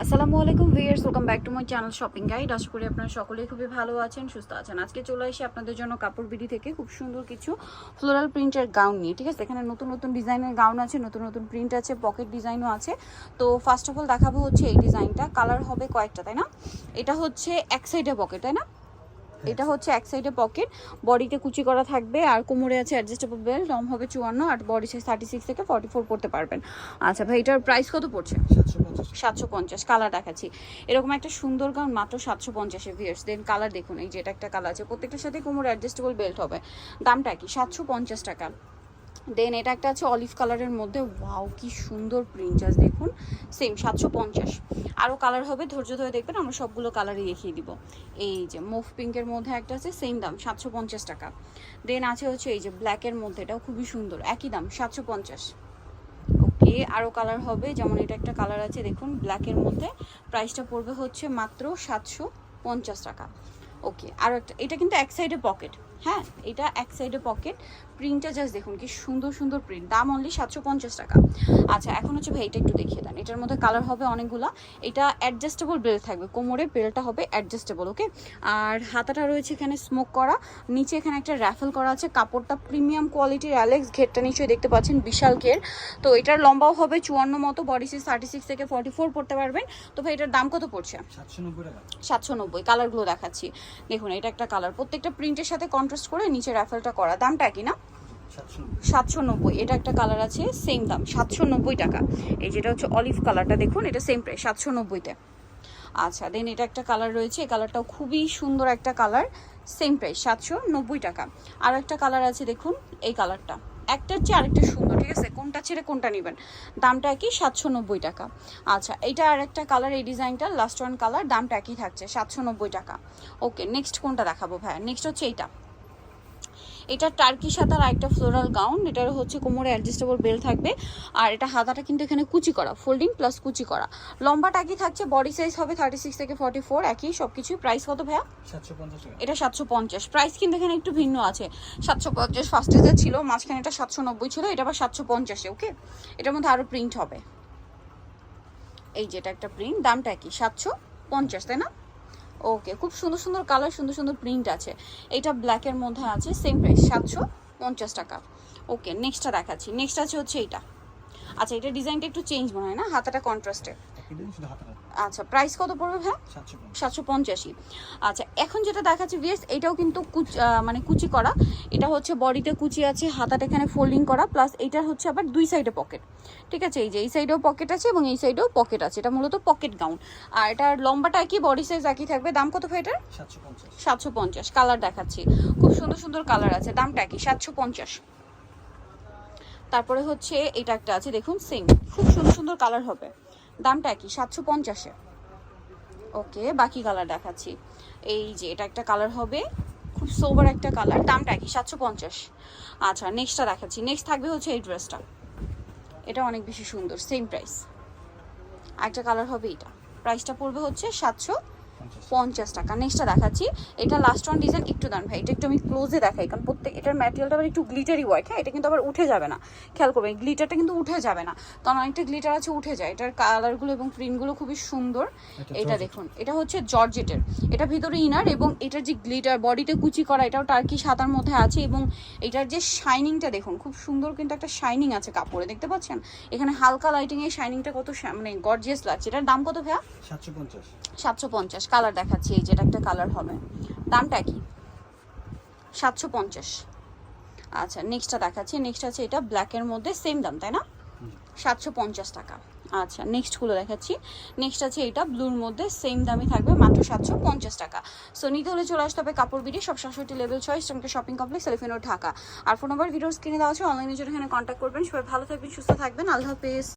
আসসালামু আলাইকুম viewers welcome back to my channel shopping guide. আশা করি আপনারা সকলেই খুবই ভালো আছেন, সুস্থ আছেন। আজকে চলে এসে আপনাদের জন্য কাপড় বিডি থেকে খুব সুন্দর কিছু ফ্লোরাল প্রিন্টের গাউন নিয়ে, ঠিক আছে? এখানে নতুন নতুন ডিজাইনের গাউন আছে, নতুন নতুন প্রিন্ট আছে পকেট ডিজাইনও আছে। তো ফার্স্ট অফ অল দেখাবো হচ্ছে এই ডিজাইনটা কালার হবে কয়েকটা, তাই না? এটা হচ্ছে এক সাইডে পকেট তাই না? এটা হচ্ছে এক সাইডে পকেট বডিতে কুচি করা থাকবে আর কোমরে আছে অ্যাডজাস্টেবল বেল্ট লং হবে চুয়ান্ন আর বডি সাইজ থার্টি সিক্স থেকে ফর্টি ফোর পড়তে পারবেন। আচ্ছা ভাই এটার প্রাইস কত পড়ছে? সাতশো পঞ্চাশ কালার দেখাচ্ছি। এরকম একটা সুন্দর গাউন মাত্র সাতশো পঞ্চাশে ভিয়ার্স দেন কালার দেখুন এই যে এটা একটা কালার আছে প্রত্যেকটার সাথে কোমরে অ্যাডজাস্টেবল বেল্ট হবে। দামটা কি? সাতশো পঞ্চাশ টাকা। দেন এটা একটা আছে অলিভ কালারের মধ্যে। ওয়াও কি সুন্দর প্রিন্ট দেখুন। সেম সাতশো পঞ্চাশ। আরও কালার হবে, ধৈর্য ধরে দেখবেন, আমরা সবগুলো কালারই দেখিয়ে দিব। এই যে মুভ পিঙ্কের মধ্যে একটা আছে সেম দাম, সাতশো পঞ্চাশ টাকা। দেন আছে হচ্ছে এই যে ব্ল্যাকের মধ্যে, এটাও খুবই সুন্দর, একই দাম, সাতশো পঞ্চাশ। ওকে আরও কালার হবে, যেমন এটা একটা কালার আছে, দেখুন ব্ল্যাকের মধ্যে। প্রাইসটা পড়বে হচ্ছে মাত্র সাতশো পঞ্চাশ টাকা। ওকে আর একটা, এটা কিন্তু এক সাইডে পকেট হ্যাঁ এটা এক সাইডে পকেট প্রিন্টটা জাস্ট দেখুন কি সুন্দর সুন্দর প্রিন্ট দাম অনলি সাতশো পঞ্চাশ টাকা। আচ্ছা এখন হচ্ছে ভাই এটা একটু দেখিয়ে দেন। এটার মধ্যে কালার হবে অনেকগুলা। এটা অ্যাডজাস্টেবল বেল্ট থাকবে। কোমরে বেল্টটা হবে অ্যাডজাস্টেবল ওকে আর হাতাটা রয়েছে এখানে স্মোক করা। নিচে এখানে একটা র্যাফেল করা আছে। কাপড়টা প্রিমিয়াম কোয়ালিটির অ্যালেক্স ঘেরটা নিশ্চয়ই দেখতে পাচ্ছেন বিশাল ঘের। তো এটার লম্বাও হবে চুয়ান্ন মতো বডি সাইজ থার্টি সিক্স থেকে ফর্টি ফোর পড়তে পারবেন। তো ভাই এটার দাম কত পড়ছে? সাতশো নব্বই সাতশো নব্বই কালারগুলো দেখাচ্ছি। দেখুন এটা একটা কালার প্রত্যেকটা প্রিন্টের সাথে কন্ট্রাস্ট করে নিচে র্যাফেলটা করা। দামটা কি না? সাতশো নব্বই। এটা একটা কালার আছে সেম দাম সাতশো নব্বই টাকা। এই যেটা হচ্ছে অলিভ কালারটা দেখুন এটা সেম প্রাইস সাতশো নব্বইতে। আচ্ছা দেন এটা একটা কালার রয়েছে এই কালারটাও খুবই সুন্দর একটা কালার সেম প্রাইস সাতশো নব্বই টাকা। আর একটা কালার আছে দেখুন এই কালারটা একটার চেয়ে আরেকটা সুন্দর ঠিক আছে? কোনটা ছেড়ে কোনটা নেবেন। দামটা কি সাতশো নব্বই টাকা। আচ্ছা এটা আর একটা কালার এই ডিজাইনটা লাস্ট ওয়ান কালার দামটা একই থাকছে সাতশো নব্বই টাকা। ওকে নেক্সট কোনটা দেখাবো ভাইয়া? নেক্সট হচ্ছে এইটা। এটা টার্কি সাতার একটা ফ্লোরাল গাউন এটার হচ্ছে কোমরে অ্যাডজাস্টেবল বেল থাকবে। আর এটা হাতাটা কিন্তু এখানে কুচি করা ফোল্ডিং প্লাস কুচি করা। লম্বাটা একই থাকছে? বডি সাইজ হবে থার্টি সিক্স থেকে ফর্টি ফোর একই সব কিছুই প্রাইস কত ভাইয়া? টাকা। এটা সাতশো পঞ্চাশ। প্রাইস কিন্তু এখানে একটু ভিন্ন আছে। সাতশো পঞ্চাশ ফার্স্টে যে ছিল মাঝখানে এটা সাতশো নব্বই ছিল এটা আবার সাতশো পঞ্চাশে ওকে এটার মধ্যে আরও প্রিন্ট হবে। এই যেটা একটা প্রিন্ট দামটা কি সাতশো পঞ্চাশ তাই না? ওকে খুব সুন্দর সুন্দর কালার সুন্দর সুন্দর প্রিন্ট আছে। এটা ব্ল্যাকের মধ্যে আছে সেম প্রাইস সাতশো পঞ্চাশ টাকা। ওকে নেক্সটটা দেখাচ্ছি। নেক্সট আছে হচ্ছে এইটা। আচ্ছা এটা ডিজাইনটা একটু চেঞ্জ মনে হয় না? হাতাটা কন্ট্রাস্টে একই আচ্ছা প্রাইস কত পড়বে ভাই সাতশো পঞ্চাশি। আচ্ছা এখন যেটা দেখাচ্ছি ভিএস এটাও কিন্তু মানে কুচি করা। এটা হচ্ছে বডিতে কুচি আছে হাতাটা এখানে ফোল্ডিং করা প্লাস এটা হচ্ছে আবার দুই সাইডে পকেট ঠিক আছে? এই যে এই সাইডেও পকেট আছে এবং এই সাইডেও পকেট আছে। এটা মূলত পকেট গাউন আর এটার লম্বাটা একই বডি সাইজ একই থাকবে। দাম কত ভাই এটার? সাতশো পঞ্চাশ। কালার দেখাচ্ছি। খুব সুন্দর সুন্দর কালার আছে। দামটা কি সাতশো পঞ্চাশ। তারপরে হচ্ছে এটা একটা আছে দেখুন সেম খুব সুন্দর সুন্দর কালার হবে। দামটা কি সাতশো পঞ্চাশে। ওকে, বাকি কালার দেখাচ্ছি। এই যে, এটা একটা কালার হবে, খুব সোবার একটা কালার দামটা কি সাতশো পঞ্চাশ। আচ্ছা নেক্সটটা দেখাচ্ছি। নেক্সট থাকবে হচ্ছে এই ড্রেসটা এটা অনেক বেশি সুন্দর সেম প্রাইস একটা কালার হবে এটা প্রাইসটা পড়বে হচ্ছে সাতশো পঞ্চাশ টাকা। নেক্সটটা দেখাচ্ছি। এটা লাস্ট ওয়ান ডিজাইন একটু দান ভাই এটা একটু আমি ক্লোজে দেখাই কারণ প্রত্যেক এটার ম্যাটেরিয়ালটা আবার একটু গ্লিটারি ওয়ার্ক হ্যাঁ? এটা কিন্তু আবার উঠে যাবে না। খেয়াল করবেন গ্লিটারটা কিন্তু উঠে যাবে না। কারণ অনেকটা গ্লিটার আছে উঠে যায়। এটার কালারগুলো এবং প্রিন্টগুলো খুবই সুন্দর। এটা দেখুন এটা হচ্ছে জর্জেটের এটা ভিতরে ইনার এবং এটার যে গ্লিটার বডিতে কুচি করা এটাও টার্কি সাতার মধ্যে আছে এবং এটার যে শাইনিংটা দেখুন খুব সুন্দর কিন্তু একটা শাইনিং আছে কাপড়ে দেখতে পাচ্ছেন? এখানে হালকা লাইটিং এর শাইনিংটা কত মানে গর্জিয়াস লাগছে। এটার দাম কত ভাইয়া? সাতশো পঞ্চাশ। সাতশো পঞ্চাশ। কালার দেখাচ্ছি, এই যেটা একটা কালার হবে। দামটা কি? সাতশো পঞ্চাশ। আচ্ছা নেক্সটটা দেখাচ্ছি। নেক্সট আছে এটা ব্ল্যাকের মধ্যে সেম দাম, তাই না? সাতশো পঞ্চাশ টাকা। আচ্ছা নেক্সটগুলো দেখাচ্ছি। নেক্সট আছে এটা ব্লুর মধ্যে সেম দামই থাকবে, মাত্র সাতশো পঞ্চাশ টাকা। সো নিতে হলে চলে আসতে হবে কাপড় বিড়ি, সব সাতষট্টি লেভেল ছয় ইস্টমকে শপিং কমপ্লেক্স এলিফেনো ঢাকা। আর ফোন নাম্বার ভিডিওস কিনে দেওয়া আছে অনলাইনে জন্য এখানে কন্ট্যাক্ট করবেন। সবাই ভালো থাকবেন, সুস্থ থাকবেন। আল্লাহ হাফেজ।